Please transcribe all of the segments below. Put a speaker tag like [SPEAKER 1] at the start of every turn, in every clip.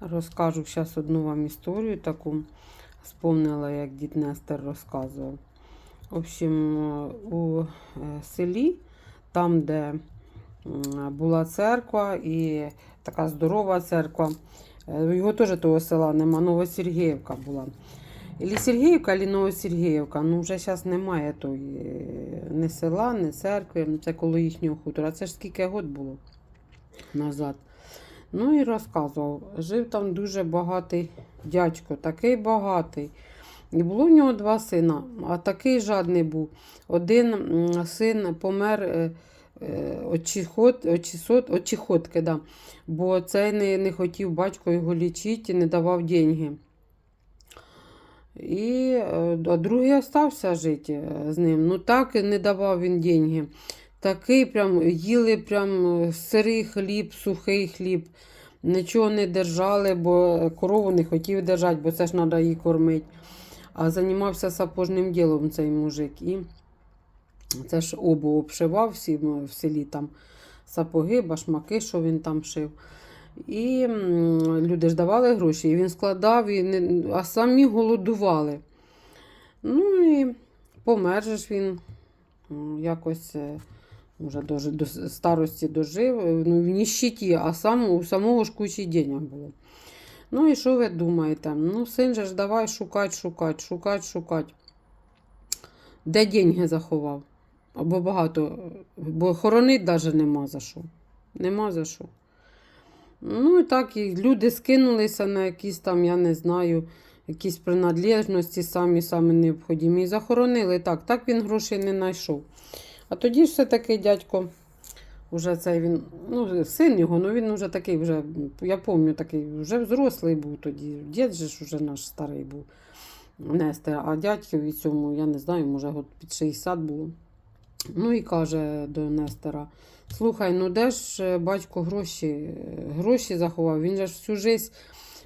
[SPEAKER 1] Розкажу зараз одну вам історію таку. Спомнила, як дід Нестер розказував. В общем, у е, селі, там, де була церква і така здорова церква, е, його теж того села нема, Новосергіївка була. Ілі Сергіївка, ілі Новосергіївка. Ну, вже зараз немає тої е, ні села, ні церкви. Ну, Це коло їхнього хутора. Це ж скільки год було назад. Ну і розказував. Жив там дуже багатий дядько, такий багатий. І було в нього два сина, а такий жадний був. Один син помер е, е, від чехотки, да. бо цей не, не хотів батько його лічити, не давав деньги. І е, а другий остався жити з ним. Ну так не давав він деньги. Такий прям їли прям е, сирий хліб, сухий хліб. Нічого не держали, бо корову не хотів держати, бо це ж треба її кормити. А займався сапожним ділом цей мужик. І це ж обу обшивав всі в селі там сапоги, башмаки, що він там шив. І люди ж давали гроші, і він складав, і не, а самі голодували. Ну і помер ж він якось. Е, Вже до, до старості дожив, е, ну, в ніщиті, а сам, у самого ж кучі денег було. Ну і що ви думаєте? Ну, син же ж давай шукать, шукать, шукать, шукать. Де деньги заховав? Або багато, бо хоронить навіть нема за що. Нема за що. Ну і так, і люди скинулися на якісь там, я не знаю, якісь принадлежності самі самі необхідні. І захоронили так. Так він грошей не знайшов. А тоді ж все-таки дядько, вже цей він, ну, син його, ну він вже такий, вже, я пам'ятаю, такий, вже взрослий був тоді. Дід же ж вже наш старий був Нестер, а дядькові цьому, я не знаю, може, під 60 було. Ну і каже до Нестера: слухай, ну де ж е, батько гроші, е, гроші заховав? Він же ж всю життя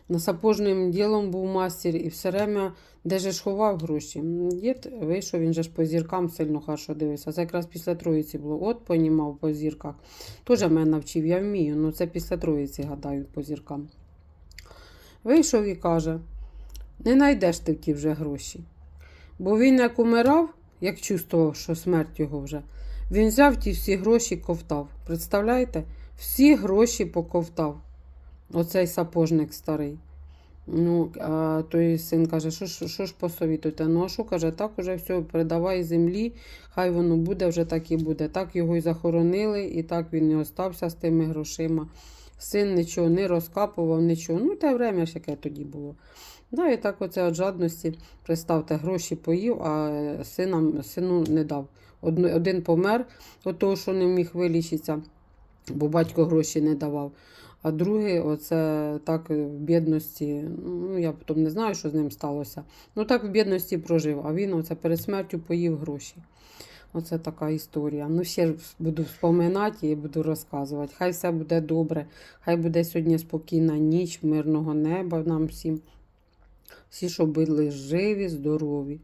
[SPEAKER 1] на сапожним ділом був мастер і все время де ж ховав гроші. Дід вийшов, він же ж по зіркам сильно хорошо дивився. Це якраз після троїці було. От понімав по зірках. Теж мене навчив, я вмію, ну це після троїці, гадаю, по зіркам. Вийшов і каже: не знайдеш ти ті вже гроші. Бо він як умирав, як чувствував, що смерть його вже, він взяв ті всі гроші ковтав. Представляєте? Всі гроші поковтав. Оцей сапожник старий. Ну, а той син каже, що, ж- що ж посовітуєте? Ну, а що каже, так уже все, передавай землі, хай воно буде, вже так і буде. Так його і захоронили, і так він і остався з тими грошима. Син нічого не розкапував, нічого. Ну, те время ж яке тоді було. Да, і так оце від жадності, представте, гроші поїв, а синам, сину не дав. Один помер від того, що не міг вилічитися, бо батько гроші не давав. А другий, оце так в бідності, ну я потім не знаю, що з ним сталося. Ну так в бідності прожив, а він оце перед смертю поїв гроші. Оце така історія. Ну, ще буду вспоминати і буду розказувати. Хай все буде добре, хай буде сьогодні спокійна ніч, мирного неба нам всім. Всі, щоб були живі, здорові.